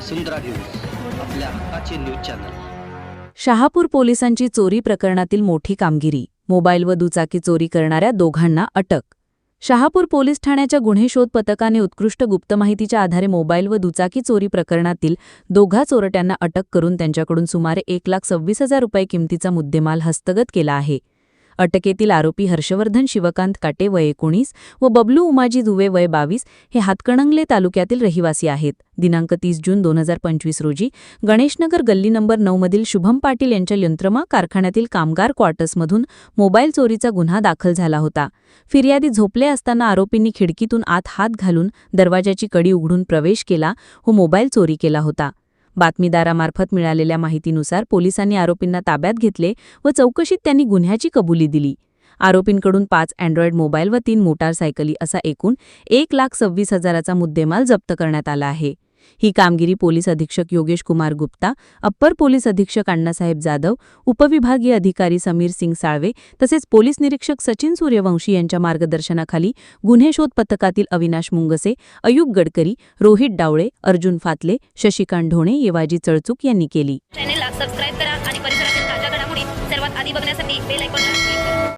वसुंधरा news आपल्या हक्काचे news channel. Shahapur पोलिसांची चोरी प्रकरणातील मोठी कामगिरी मोबाईल व दुचाकी चोरी करणाऱ्या दोघांना अटक. शहापूर पोलीस ठाण्याच्या गुन्हे शोध पथकाने उत्कृष्ट गुप्त माहितीच्या आधारे मोबाईल व दुचाकी चोरी प्रकरणातील दोघा चोरट्यांना अटक करून त्यांच्याकडून सुमारे एक लाख सव्वीस हजार रुपये किमतीचा मुद्देमाल हस्तगत केला आहे. अटकेतील आरोपी हर्षवर्धन शिवकांत काटे वय एकोणीस व बबलू उमाजी दुवे वय बावीस हे हातकणंगले तालुक्यातील रहिवासी आहेत. दिनांक तीस जून दोन हजार पंचवीस रोजी गणेशनगर गल्ली नंबर नऊमधील शुभम पाटील यांच्या यंत्रमा कारखान्यातील कामगार क्वार्टर्समधून मोबाईल चोरीचा गुन्हा दाखल झाला होता. फिर्यादी झोपले असताना आरोपींनी खिडकीतून आत हात घालून दरवाजाची कडी उघडून प्रवेश केला व मोबाईल चोरी केला होता. बातमीदारामार्फत मिळालेल्या माहितीनुसार पोलिसांनी आरोपींना ताब्यात घेतले व चौकशीत त्यांनी गुन्ह्याची कबुली दिली. आरोपींकडून पाच अँड्रॉइड मोबाईल व तीन मोटारसायकली असा एकूण एक लाख सव्वीस हजाराचा मुद्देमाल जप्त करण्यात आला आहे. ही कामगिरी पोलीस अधीक्षक योगेश कुमार गुप्ता अप्पर पोलीस अधीक्षक अण्णासाहेब जाधव उपविभागीय अधिकारी समीर सिंग साळवे तसेच पोलीस निरीक्षक सचिन सूर्यवंशी यांच्या मार्गदर्शनाखाली गुन्हे शोध पथकातील अविनाश मुंगसे अयुब गडकरी रोहित डावळे अर्जुन फातले शशिकांत ढोणे येवाजी चळचूक यांनी केली. चॅनेलला सबस्क्राईब करा आणि परिसरातील ताज्या घडामोडी सर्वात आधी बघण्यासाठी बेल आयकॉनला